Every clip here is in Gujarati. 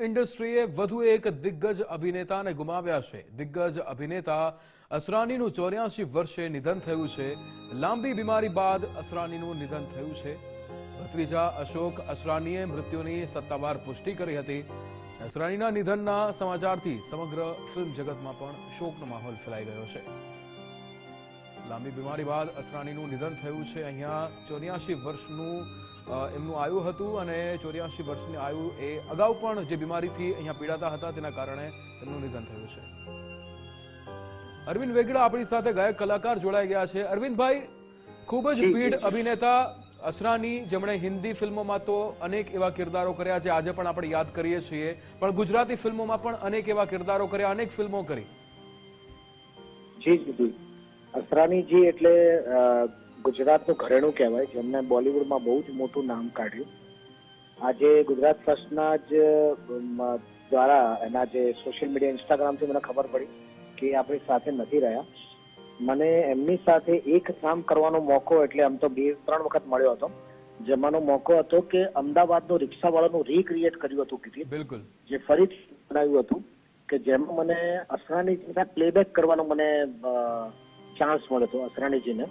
ઇન્ડસ્ટ્રીએ વધુ એક દિગ્ગજ અભિનેતાને ગુમાવ્યા છે. દિગ્ગજ અભિનેતા અસરાનીનું ચોર્યાસી વર્ષે નિધન થયું છે. લાંબી બીમારી બાદ અસરાનીનું નિધન થયું છે. ભત્રીજા અશોક અસરાનીએ મૃત્યુની સત્તાવાર પુષ્ટિ કરી હતી. અસરાનીના નિધનના સમાચારથી સમગ્ર ફિલ્મ જગતમાં પણ શોકનો માહોલ ફેલાઈ ગયો છે. લાંબી બીમારી બાદ અસરાણીનું નિધન થયું છે. અહીંયા ચોર્યાસી વર્ષનું એમનું આયુ હતું અને ચોર્યાસી વર્ષની આયુ એ અગાઉ પણ જે બીમારીથી અહીંયા પીડાતા હતા તેના કારણે તેમનું નિધન થયું છે. અરવિંદ વેગડા આપણી સાથે ગાયક કલાકાર જોડાઈ ગયા છે. અરવિંદભાઈ, ખૂબ જ પીઢ અભિનેતા અસરાની જેમણે હિન્દી ફિલ્મોમાં તો અનેક એવા કિરદારો કર્યા છે. આજે પણ આપણે યાદ કરીએ છીએ. પણ ગુજરાતી ફિલ્મોમાં પણ અનેક એવા કિરદારો કર્યા, અનેક ફિલ્મો કરી. જી જી જી. એટલે ગુજરાતનું ઘરેણું કહેવાય જેમને બોલિવૂડમાં બહુ જ મોટું નામ કાઢ્યું. આજે ગુજરાત ફર્સ્ટના જ દ્વારા એના જે સોશિયલ મીડિયા ઇન્સ્ટાગ્રામથી મને ખબર પડી કે આપણી સાથે નથી રહ્યા. મને એમની સાથે એક કામ કરવાનો મોકો એટલે આમ તો બે ત્રણ વખત મળ્યો હતો. જેમાંનો મોકો હતો કે અમદાવાદનો રિક્ષાવાળાનું રીક્રિએટ કર્યું હતું કીધી. બિલકુલ. જે ફરીથી બનાવ્યું હતું કે જેમાં મને અસરાણીજીના પ્લેબેક કરવાનો મને ચાન્સ મળ્યો હતો અસરાણીજીને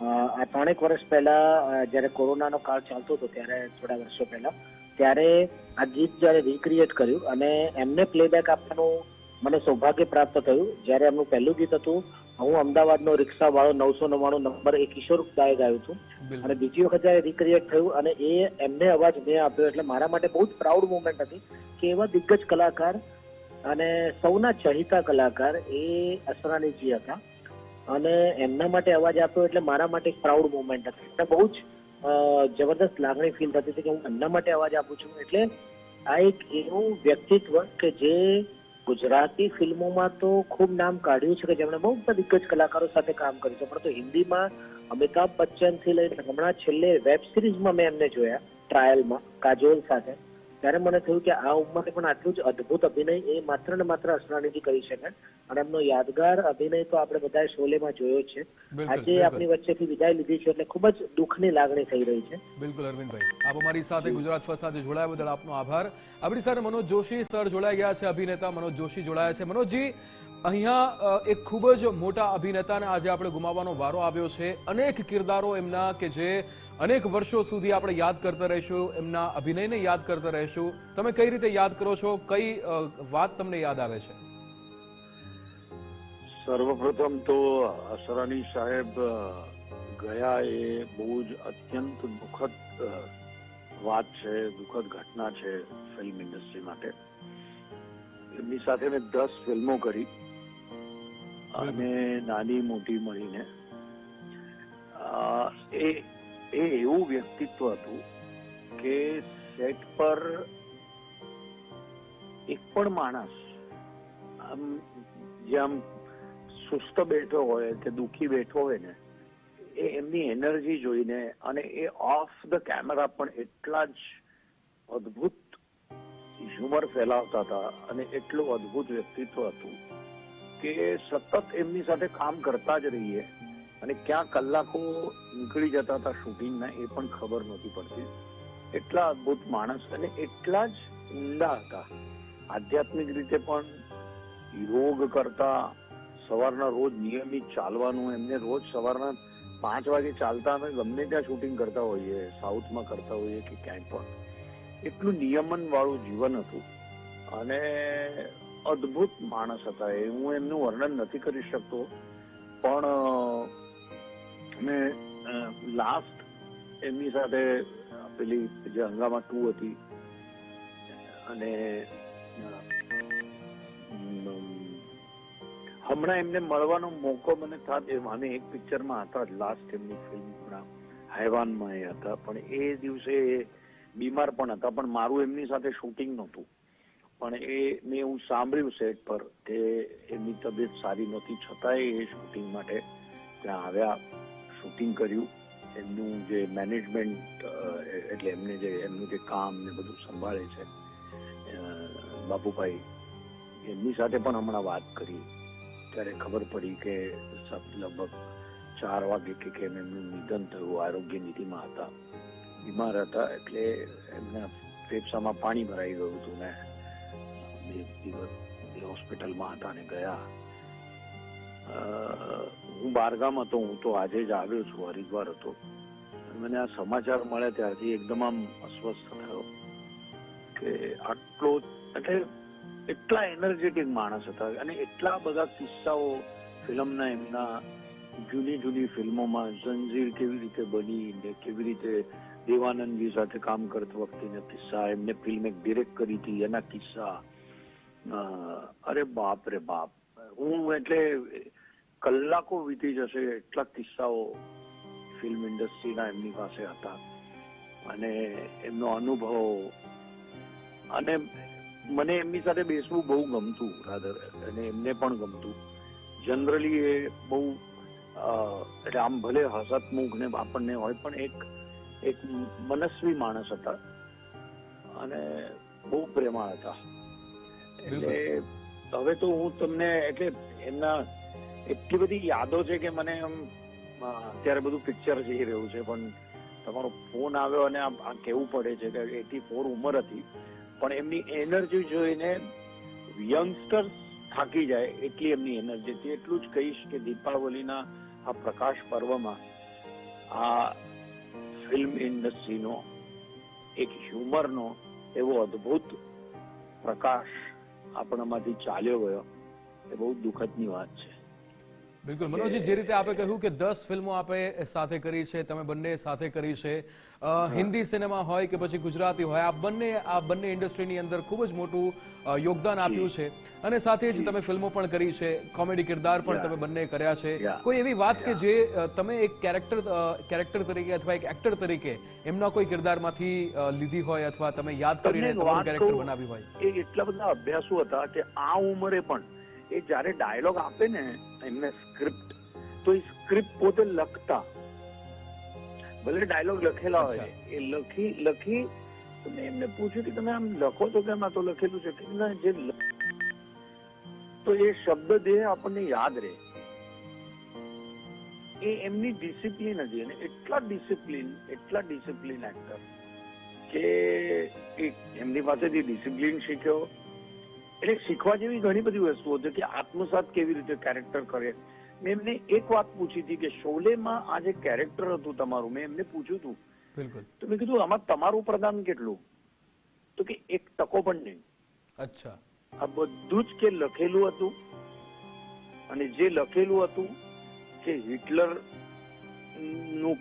આ ત્રણેક વર્ષ પહેલા જ્યારે કોરોનાનો કાળ ચાલતો હતો ત્યારે થોડા વર્ષો પહેલા ત્યારે આ ગીત જ્યારે રિક્રિએટ કર્યું અને એમને પ્લેબેક આપવાનું મને સૌભાગ્ય પ્રાપ્ત થયું. જ્યારે એમનું પહેલું ગીત હતું હું અમદાવાદનો રિક્ષા વાળો નવસો નવ્વાણું નંબર એ કિશોર દાએ ગાયું હતું. અને બીજી વખત જ્યારે રિક્રિએટ થયું અને એ એમને અવાજ મેં આપ્યો એટલે મારા માટે બહુ જ પ્રાઉડ મુમેન્ટ હતી કે એવા દિગ્ગજ કલાકાર અને સૌના ચહિતા કલાકાર એ અસરાનીજી હતા. અને એમના માટે અવાજ આપ્યો એટલે મારા માટે એક પ્રાઉડ મુમેન્ટ હતી. એટલે બહુ જ જબરદસ્ત લાગણી ફીલ થતી હતી કે હું એમના માટે અવાજ આપું છું. એટલે આ એક એવું વ્યક્તિત્વ કે જે ગુજરાતી ફિલ્મોમાં તો ખૂબ નામ કાઢ્યું છે કે જેમણે બહુ બધા દિગ્ગજ કલાકારો સાથે કામ કર્યું છે. પરંતુ હિન્દીમાં અમિતાભ બચ્ચનથી લઈને હમણાં છેલ્લે વેબ સિરીઝમાં મેં એમને જોયા ટ્રાયલમાં કાજોલ સાથે. ત્યારે મને થયું કે આ ઉંમરે પણ આટલું જ અદ્ભુત અભિનય એ માત્ર ને માત્ર અસરાણીજી કરી શકે અને એમનો યાદગાર અભિનય તો આપણે બધાએ શોલેમાં જોયો છે. આજે આપણી વચ્ચેથી વિદાય લીધી છે એટલે ખૂબ જ દુઃખની લાગણી થઈ રહી છે. બિલકુલ અરવિંદભાઈ. આપ અમારી સાથે ગુજરાત ફર્સ્ટ સાથે જોડાયા બદલ આપનો આભાર. આપણી સાથે મનોજ જોશી સર જોડાઈ ગયા છે અભિનેતા મનોજ જોશી જોડાયા છે. મનોજજી અહીંયા એક ખૂબ જ મોટા અભિનેતાને આજે આપણે ગુમાવવાનો વારો આવ્યો છે. અનેક કિરદારો એમના કે જે અનેક વર્ષો સુધી આપણે યાદ કરતા રહીશું, એમના અભિનયને યાદ કરતા રહીશું. તમે કઈ રીતે યાદ કરો છો? કઈ વાત તમને યાદ આવે છે? સર્વપ્રથમ તો અસરાની સાહેબ ગયા એ બહુ જ અત્યંત દુઃખદ વાત છે, દુઃખદ ઘટના છે ફિલ્મ ઇન્ડસ્ટ્રી માટે. એમની સાથે મેં દસ ફિલ્મો કરી. અને નાની મોટી મળીને. એ એ એવું વ્યક્તિત્વ હતું કે સેટ પર એક પણ માણસ આમ જે આમ સુસ્ત બેઠો હોય કે દુખી બેઠો હોય ને એ એમની એનર્જી જોઈને અને એ ઓફ ધ કેમેરા પણ એટલા જ અદ્ભુત હ્યુમર ફેલાવતા હતા અને એટલું અદ્ભુત વ્યક્તિત્વ હતું કે સતત એમની સાથે કામ કરતા જ રહીએ અને ક્યાં કલાકો નીકળી જતા હતા શૂટિંગના એ પણ ખબર નહોતી પડતી. એટલા અદ્ભુત માણસ અને એટલા જ ઊંડા હતા. આધ્યાત્મિક રીતે પણ યોગ કરતા સવારના રોજ નિયમિત ચાલવાનું, એમને રોજ સવારના પાંચ વાગે ચાલતા અમે ગમે ત્યાં શૂટિંગ કરતા હોઈએ, સાઉથમાં કરતા હોઈએ કે ક્યાંય પણ. એટલું નિયમન વાળું જીવન હતું. અને અદ્ભુત માણસ હતા. એ હું એમનું વર્ણન નથી કરી શકતો. પણ મેં લાસ્ટ એમની સાથે પેલી જે હંગામા ટુ હતી. અને હમણાં એમને મળવાનો મોકો મને થાત, એ અમે એક પિક્ચરમાં હતા લાસ્ટ એમની ફિલ્મ હમણાં હાઈવાનમાં એ હતા. પણ એ દિવસે બીમાર પણ હતા. પણ મારું એમની સાથે શૂટિંગ નહોતું. પણ એ મેં હું સાંભળ્યું સેટ પર કે એમની તબિયત સારી નહોતી છતાંય એ શૂટિંગ માટે ત્યાં આવ્યા શૂટિંગ કર્યું. એમનું જે મેનેજમેન્ટ એટલે એમને જે, એમનું જે કામ ને બધું સંભાળે છે બાપુભાઈ, એમની સાથે પણ હમણાં વાત કરી. ત્યારે ખબર પડી કે લગભગ ચાર વાગે કે કેમ એમનું નિધન થયું, આરોગ્ય નીતિમાં હતા. બીમાર હતા એટલે એમના ફેફસામાં પાણી ભરાઈ ગયું હતું ને. એ હોસ્પિટલમાં હતા અને ગયા. હું બારગામ હતો હું તો આજે જ આવ્યો છું, હરિદ્વાર હતો. મને આ સમાચાર મળ્યા ત્યારથી એકદમ આમ અસ્વસ્થ થયો કે આટલો, એટલે એટલા એનર્જેટિક માણસ હતા અને એટલા બધા કિસ્સાઓ ફિલ્મના એમના જૂની જૂની ફિલ્મોમાં જંજીર કેવી રીતે બની ને કેવી રીતે દેવાનંદજી સાથે કામ કરતી વખતે કિસ્સા, એમને ફિલ્મ એક ડિરેક્ટ કરી હતી, એના કિસ્સા. અરે બાપ રે બાપ. હું એટલે કલાકો વીતી જશે એટલા કિસ્સાઓ ફિલ્મ ઇન્ડસ્ટ્રીના એમની પાસે હતા. અને એમનો અનુભવ. અને મને એમની સાથે બેસવું બહુ ગમતું રાધર અને એમને પણ ગમતું. જનરલી એ બહુ રામ ભલે હસતમુખ ને આપણને હોય, પણ એક એક મનસ્વી માણસ હતા. અને બહુ પ્રેમાળ હતા. એટલે હવે તો હું તમને, એટલે એમના એટલી બધી યાદો છે કે મને એમ અત્યારે બધું પિક્ચર જઈ રહ્યું છે. પણ તમારો ફોન આવ્યો અને આ કેવું પડે છે કે એટી ફોર ઉંમર હતી. પણ એમની એનર્જી જોઈને યંગસ્ટર્સ થાકી જાય એટલી એમની એનર્જી હતી એટલું જ કહીશ કે દીપાવલીના આ પ્રકાશ પર્વમાં આ ફિલ્મ ઇન્ડસ્ટ્રીનો એક હ્યુમરનો એવો અદ્ભુત પ્રકાશ આપણામાંથી ચાલ્યો ગયો એ બહુ દુઃખદની વાત છે. બિલકુલ. મનોજી જે રીતે આપે કહ્યું કે દસ ફિલ્મો આપે સાથે કરી છે તમે બંને સાથે કરી છે હિન્દી સિનેમા હોય કે પછી ગુજરાતી હોય આ બંને આ બંને ઇન્ડસ્ટ્રીની અંદર ખૂબ જ મોટું યોગદાન આપ્યું છે. અને સાથે જ તમે ફિલ્મો પણ કરી છે કોમેડી કિરદાર પણ તમે બંને કર્યા છે. કોઈ એવી વાત કે જે તમે એક કેરેક્ટર કેરેક્ટર તરીકે અથવા એક એક્ટર તરીકે એમના કોઈ કિરદારમાંથી લીધી હોય અથવા તમે યાદ કરીને તમારું કેરેક્ટર કહું? બનાવ્યું હોય. એ એટલા બધા અભ્યાસો હતા કે આ ઉંમરે પણ એ જ્યારે ડાયલોગ આપે ને એમને સ્ક્રિપ્ટ તો એ સ્ક્રિપ્ટ પોતે લખતા ભલે ડાયલોગ લખેલા હોય એ લખી લખી તમે એમને પૂછ્યું કે તમે આમ લખો તો કેમ આ તો લખેલું છે કે ના જે તો એ શબ્દ દેહ આપણને યાદ રહે એ એમની ડિસિપ્લિન હતી અને એટલા ડિસિપ્લિન એટલા ડિસિપ્લિન એક્ટર કે એમની પાસેથી ડિસિપ્લિન શીખ્યો એટલે શીખવા જેવી ઘણી બધી વસ્તુઓ છે કે આત્મસાત કેવી રીતે કેરેક્ટર કરે. મેં એમને એક વાત પૂછી હતી કે શોલેમાં આ જે કેરેક્ટર હતું તમારું મેં એમને પૂછ્યું હતું. બિલકુલ. તો મેં કીધું આમાં તમારું પ્રદાન કેટલું? તો કે એક ટકો પણ નહીં. અચ્છા. આ બધું જ કે લખેલું હતું. અને જે લખેલું હતું કે હિટલરનું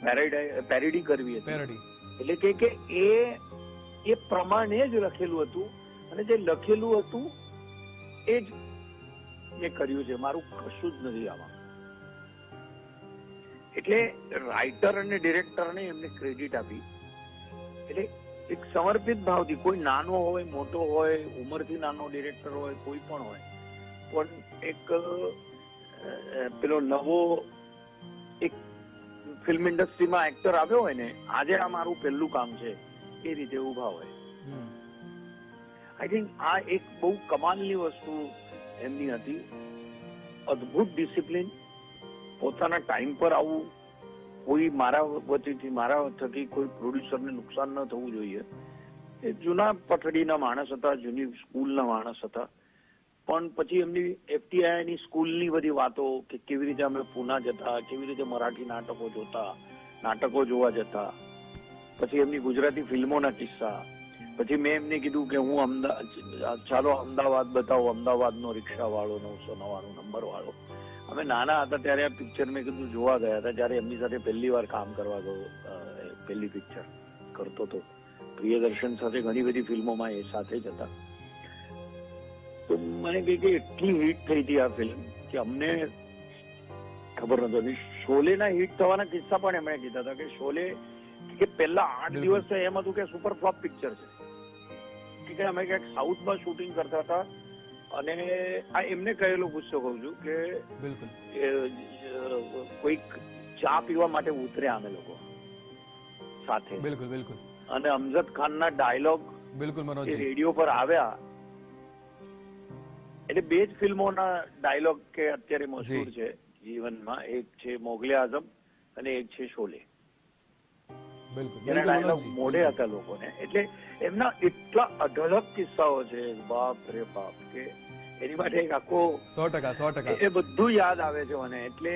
પેરેડી કરવી હતી. એટલે કે કે એ એ પ્રમાણે જ લખેલું હતું. અને જે લખેલું હતું એ જ મેં કર્યું છે. મારું કશું જ નથી આમાં. એટલે રાઇટર અને ડિરેક્ટરને એમને ક્રેડિટ આપી. એટલે એક સમર્પિત ભાવથી, કોઈ નાનો હોય, મોટો હોય, ઉંમરથી નાનો ડિરેક્ટર હોય, કોઈ પણ હોય, પણ એક પેલો નવો એક ફિલ્મ ઇન્ડસ્ટ્રીમાં એક્ટર આવ્યો હોય ને, આજે આ મારું પહેલું કામ છે. એ રીતે ઊભા હોય. આઈ થિંક આ એક બહુ કમાલની વસ્તુ એમની હતી. અદ્ભુત ડિસિપ્લિન પોતાના ટાઈમ પર આવવું કોઈ મારા વતીથી, મારા થકી કોઈ પ્રોડ્યુસરને નુકસાન ન થવું જોઈએ. એ જૂના પથડીના માણસ હતા, જૂની સ્કૂલના માણસ હતા. પણ પછી એમની એફટીઆઈની સ્કૂલની બધી વાતો કે કેવી રીતે અમે પૂના જતા, કેવી રીતે મરાઠી નાટકો જોતા, નાટકો જોવા જતા. પછી એમની ગુજરાતી ફિલ્મોના કિસ્સા. પછી મેં એમને કીધું કે હું અમદાવાદ ચાલો અમદાવાદ બતાવો અમદાવાદનો રિક્ષા વાળો નવસો નવ્વાણું નંબર વાળો અમે નાના હતા ત્યારે આ પિક્ચર મેં કીધું જોવા ગયા હતા જ્યારે એમની સાથે પહેલી વાર કામ કરવા ગયો પહેલી પિક્ચર કરતો હતો પ્રિયદર્શન સાથે ઘણી બધી ફિલ્મોમાં એ સાથે જ હતા. તો મને કહી કે એટલી હિટ થઈ હતી આ ફિલ્મ કે અમને ખબર નતો શોલેના હિટ થવાના કિસ્સા પણ એમણે કીધા હતા કે શોલે કે પહેલા આઠ દિવસ એમ હતું કે સુપર ફ્લોપ પિક્ચર છે. કે અમે ક્યાંક સાઉથમાં શૂટિંગ કરતા હતા. અને આ એમને કહેલો ગુસ્સો કહું છું કે કોઈક ચા પીવા માટે ઉતર્યા અમે લોકો સાથે. બિલકુલ બિલકુલ. અને અમજદ ખાનના ડાયલોગ બિલકુલ એ રેડિયો પર આવ્યા. એટલે બે જ ફિલ્મોના ડાયલોગ કે અત્યારે મશહૂર. છે જીવનમાં. એક છે મોગલે આઝમ અને એક છે શોલે. બિલકુલ. મોઢે હતા લોકોને. એટલે એમના એટલા અઢળક કિસ્સાઓ છે બાપ રે બાપ કે એની માટે એક આખો સો ટકા સો ટકા. એ બધું યાદ આવે છે મને. એટલે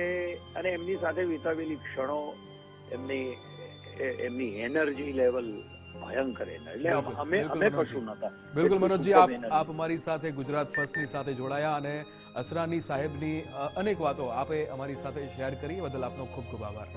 અને એમની સાથે વિતાવેલી ક્ષણો એમની એમની એનર્જી લેવલ ભયંકર એટલે અમે અમે કશું નતા બિલકુલ મનોજજી આપ આપ અમારી સાથે ગુજરાત ફર્સ્ટની સાથે જોડાયા અને અસરાની સાહેબની અનેક વાતો આપે અમારી સાથે શેર કરી. બદલ આપનો ખૂબ ખૂબ આભાર.